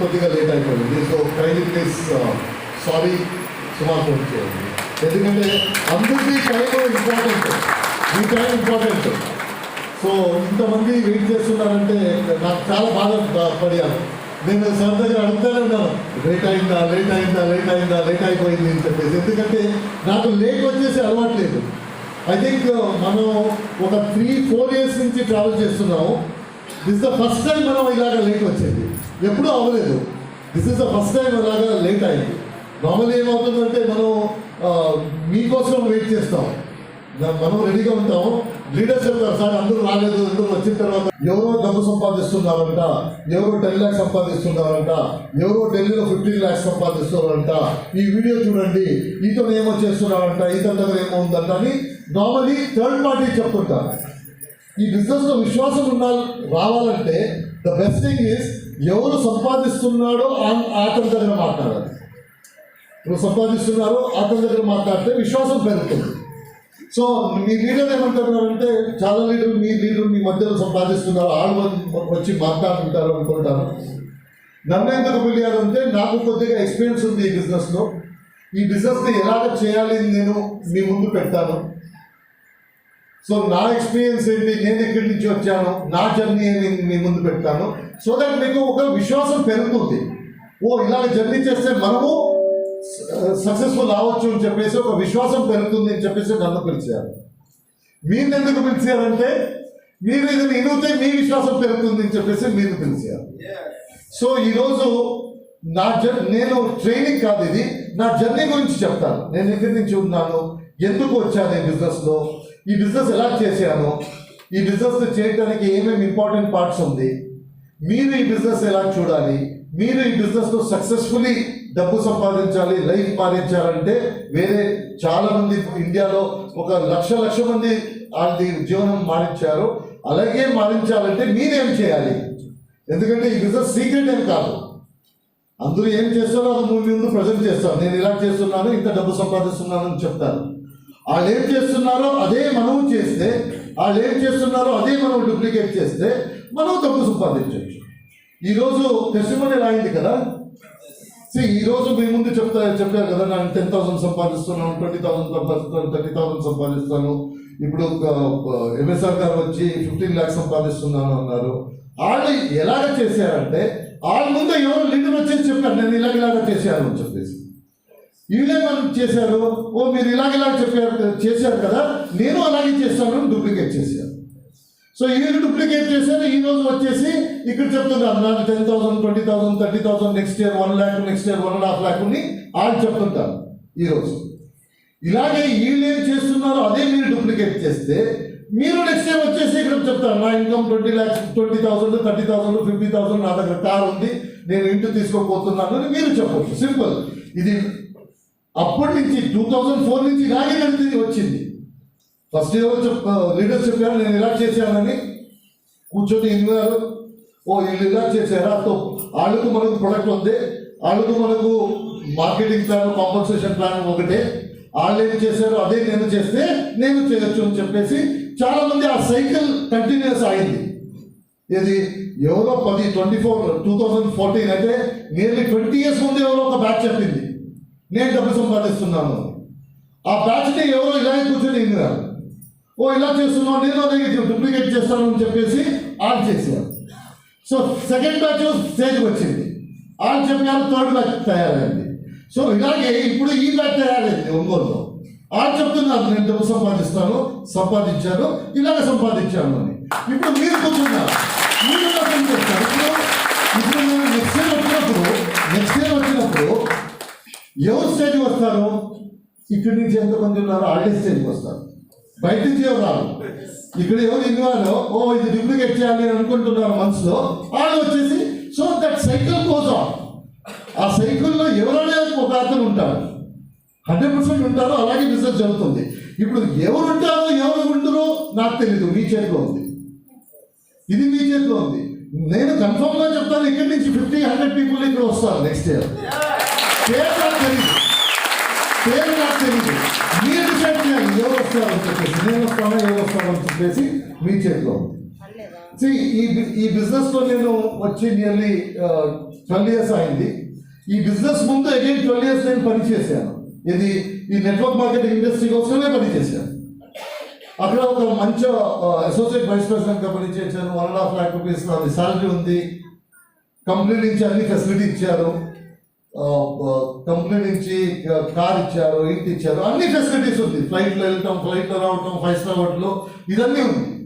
కొద్దిగా లేట్ అయిపోయింది. So kindly please sorry సుమారు ఫోన్ చేయండి. ఎందుకంటే అందరికీ టైం ఇంపార్టెంట్ ఈ టైం ఇంపార్టెంట్ సో ఇంతమంది వెయిట్ చేస్తున్నారంటే నాకు చాలా బాధ పడియాను. నేను సార్ దగ్గర అడుగుతూనే ఉన్నాను. లేట్ అయిందా లేట్ అయిందా లేట్ అయిందా లేట్ అయిపోయింది అని చెప్పేసి. ఎందుకంటే నాకు లేట్ వచ్చేసి అలవాట్లేదు ఐ థింక్ మనం ఒక త్రీ ఫోర్ ఇయర్స్ నుంచి ట్రావెల్ చేస్తున్నాము. దిస్ ద ఫస్ట్ టైం మనం ఇలాగ లేట్ వచ్చేది. ఎప్పుడూ అవ్వలేదు. This is the first time ఇలాగా లేట్ అయింది. నార్మల్ ఏమవుతుందంటే మనం మీకోసం వెయిట్ చేస్తాం. మనం రెడీగా ఉంటాం. లీడర్స్ చెప్తారు సార్ అందరూ రాలేదు అందరూ వచ్చిన తర్వాత ఎవరో డబ్బు సంపాదిస్తున్నారంట ఎవరో టెన్ ల్యాక్స్ సంపాదిస్తున్నారంట ఎవరో ఢిల్లీలో ఫిఫ్టీన్ ల్యాక్స్ సంపాదిస్తున్నారంట. ఈ వీడియో చూడండి ఈతను ఏమో చేస్తున్నారంట ఈత దగ్గర ఏమో ఉందంట అని నార్మలీ థర్డ్ పార్టీ చెప్తుంటారు. ఈ బిజినెస్లో విశ్వాసం ఉండాలి రావాలంటే ద బెస్ట్ థింగ్ ఈస్ ఎవరు సంపాదిస్తున్నాడో ఆ- అతని దగ్గర మాట్లాడాలి. నువ్వు సంపాదిస్తున్నారో అతని దగ్గర మాట్లాడితే విశ్వాసం పెరుగుతుంది. సో మీ లీడర్ ఏమంటున్నారంటే చాలా లీడర్ మీ లీడర్ మీ మధ్యలో సంపాదిస్తున్నారు వాళ్ళు వచ్చి మాట్లాడుతుంటారు అనుకుంటాను నన్ను ఎందుకు పిలియాలంటే నాకు కొద్దిగా ఎక్స్పీరియన్స్ ఉంది ఈ బిజినెస్లో ఈ బిజినెస్ని ఎలాగ చేయాలి అని నేను మీ ముందు పెడతాను. సో నా ఎక్స్పీరియన్స్ ఏంటి? నేను ఎక్కడి నుంచి వచ్చాను? నా జర్నీ నేను మీ ముందు పెడతాను? సో దట్ మీకు ఒక విశ్వాసం పెరుగుతుంది. ఓ ఇలా జర్నీ చేస్తే మనము సక్సెస్ఫుల్ అవ్వచ్చు అని చెప్పేసి ఒక విశ్వాసం పెరుగుతుంది అని చెప్పేసి నన్ను పిలిచారు. మీరు ఎందుకు పిలిచారంటే మీరు ఇది వినితే మీ విశ్వాసం పెరుగుతుంది అని చెప్పేసి మీరు పిలిచారు. సో ఈరోజు నా జర్ నేను ట్రైనింగ్ కాదు ఇది. నా జర్నీ గురించి చెప్తాను. నేను ఎక్కడి నుంచి ఉన్నాను? ఎందుకు వచ్చాను ఈ బిజినెస్లో ఈ బిజినెస్ ఎలా చేశాను? ఈ బిజినెస్ చేయడానికి ఏమేమి ఇంపార్టెంట్ పార్ట్స్ ఉంది? మీరు ఈ బిజినెస్ ఎలా చూడాలి? మీరు ఈ బిజినెస్లో సక్సెస్ఫుల్లీ డబ్బు సంపాదించాలి లైఫ్ మారించాలంటే వేరే చాలామంది ఇండియాలో ఒక లక్ష లక్ష మంది వాళ్ళది జీవనం మారించారు. అలాగే మారించాలంటే మీరేం చేయాలి? ఎందుకంటే ఈ బిజినెస్ సీక్రెట్ ఏం కాదు. అందరూ ఏం చేస్తారో అది ముందు ముందు ప్రజెంట్ చేస్తాను నేను ఇలా చేస్తున్నాను ఇంత డబ్బు సంపాదిస్తున్నాను అని చెప్తాను వాళ్ళు ఏం చేస్తున్నారో అదే మనం చేస్తే వాళ్ళు ఏం చేస్తున్నారో అదే మనం డూప్లికేట్ చేస్తే మనం డబ్బు సంపాదించవచ్చు. ఈరోజు టెస్టిమోనియల్ రాయింది కదా? See, ఈరోజు మీ ముందు చెప్తా చెప్పారు కదా నేను టెన్ థౌసండ్ సంపాదిస్తున్నాను ట్వంటీ థౌసండ్ సంపాదిస్తాను థర్టీ థౌసండ్ సంపాదిస్తాను ఇప్పుడు ఎంఎస్ఆర్ గారు వచ్చి ఫిఫ్టీన్ ల్యాక్స్ సంపాదిస్తున్నాను అన్నారు. వాళ్ళు ఎలాగ చేశారంటే వాళ్ళ ముందు ఎవరు లీడర్ వచ్చేసి చెప్పారు నేను ఇలాగ ఇలాగ చేశాను అని చెప్పేసి. వీళ్ళే మనం చేశారు. ఓ మీరు ఇలాగ ఇలాగ చెప్పారు చేశారు కదా నేను అలాగే చేస్తాను అని డూప్లికేట్ చేశారు. సో ఈయన డూప్లికేట్ చేశారు ఈ రోజు వచ్చేసి ఇక్కడ చెప్తున్నారు నాకు ten thousand twenty thousand thirty thousand next year one lakh next year one and half lakh అని వాళ్ళు చెప్తుంటారు ఈరోజు ఇలాగే వీళ్ళు ఏం చేస్తున్నారో అదే మీరు డూప్లికేట్ చేస్తే మీరు నెక్స్ట్ టైం వచ్చేసి ఇక్కడ చెప్తారు నా income twenty lakhs twenty thousand thirty thousand fifty thousand నా దగ్గర కార్ ఉంది నేను ఇంటి తీసుకోకపోతున్నాను అని మీరు చెప్పవచ్చు సింపుల్ ఇది అప్పటి నుంచి టూ థౌజండ్ ఫోర్ నుంచి ఇలాగే నడిచింది వచ్చింది. ఫస్ట్ ఎవరు చెప్ లీడర్స్ చెప్పారు నేను ఇలా చేశానని. కూర్చొని విన్నారు ఓ వీళ్ళు ఇలా చేశారా? తో వాళ్ళకు మనకు ప్రొడక్ట్ ఉంది. వాళ్ళకు మనకు మార్కెటింగ్ ప్లాన్ కాంపన్సేషన్ ప్లాన్ ఒకటే. వాళ్ళు ఏం చేశారో అదే నేను చేస్తే నేను చేయొచ్చు అని చెప్పేసి చాలామంది ఆ సైకిల్ కంటిన్యూస్ అయింది. ఇది ఎవరో పది twenty four two thousand fourteen అయితే నియర్లీ ట్వంటీ ఇయర్స్ ముందు ఎవరో ఒక బ్యాచ్ చెప్పింది. నేను డబ్బు సంపాదిస్తున్నాను. ఆ బ్యాచ్ని ఎవరో ఇలాగే కూర్చొని విన్నారు ఓ ఇలా చేస్తున్నావు నేను అదే డూప్లికేట్ చేస్తాను అని చెప్పేసి ఆన్ చేశారు. సో సెకండ్ బ్యాచ్ స్టేజ్కి వచ్చింది. ఆన్ చెప్పారు థర్డ్ బ్యాచ్ తయారైంది. సో ఇలాగే ఇప్పుడు ఈ బ్యాచ్ తయారైంది ఒంగోలులో. ఆన్ చెప్తున్నారు నేను డబ్బు సంపాదిస్తాను సంపాదించాను ఇలాగ సంపాదించాను అని. ఇప్పుడు మీరు కూర్చున్నారు. మీరు పని చేస్తారు. ఎవరు స్టేజ్కి వస్తారు? ఇక్కడి నుంచి ఎంతమంది ఉన్నారు? ఆల్రెడీ స్టేజ్కి వస్తారు. బయట నుంచి ఎవరు రారు? ఇక్కడ ఎవరు ఇన్వాల్వ్ ఓ ఇది డూప్లికేట్ చేయాలి అని అనుకుంటున్నారు మనసులో. వాళ్ళు వచ్చేసి సో దట్ సైకిల్ కోసం ఆ సైకిల్లో ఎవరైనా ఒక అతను ఉంటారు. హండ్రెడ్ పర్సెంట్ ఉంటారో అలాగే బిజినెస్ జరుగుతుంది. ఇప్పుడు ఎవరు ఉంటారో ఎవరు ఉండరో నాకు తెలియదు మీ చేతిలో ఉంది. ఇది మీ చేతిలో ఉంది. నేను కన్ఫర్మ్గా చెప్తాను ఇక్కడి నుంచి ఫిఫ్టీ హండ్రెడ్ పీపుల్ ఇక్కడ వస్తారు నెక్స్ట్ ఇయర్ పేరు నాకు తెలియదు పేరు నాకు తెలియదు మీరు వస్తారు అని చెప్పేసి మీ చేతిలో ఈ ఈ బిజినెస్లో నేను వచ్చి నియర్లీ ట్వెల్వ్ ఇయర్స్ అయింది. ఈ బిజినెస్ ముందు అగైన్ ట్వెల్వ్ ఇయర్స్ నేను పనిచేశాను ఇది ఈ నెట్వర్క్ మార్కెటింగ్ ఇండస్ట్రీ కోసమే పనిచేశాను అక్కడ ఒక మంచి అసోసియేట్ వైస్ ప్రెసిడెంట్గా పనిచేశాను one and half lakh rupees నాది సాలరీ ఉంది. కంపెనీ నుంచి అన్ని ఫెసిలిటీ ఇచ్చారు. కంపెనీ నుంచి కార్ ఇచ్చారు ఇంటి ఇచ్చారు అన్ని ఫెసిలిటీస్ ఉంది. ఫ్లైట్లో వెళ్ళటం ఫ్లైట్లో రావటం ఫైవ్ స్టార్ హోటల్లో ఇదన్నీ ఉంది.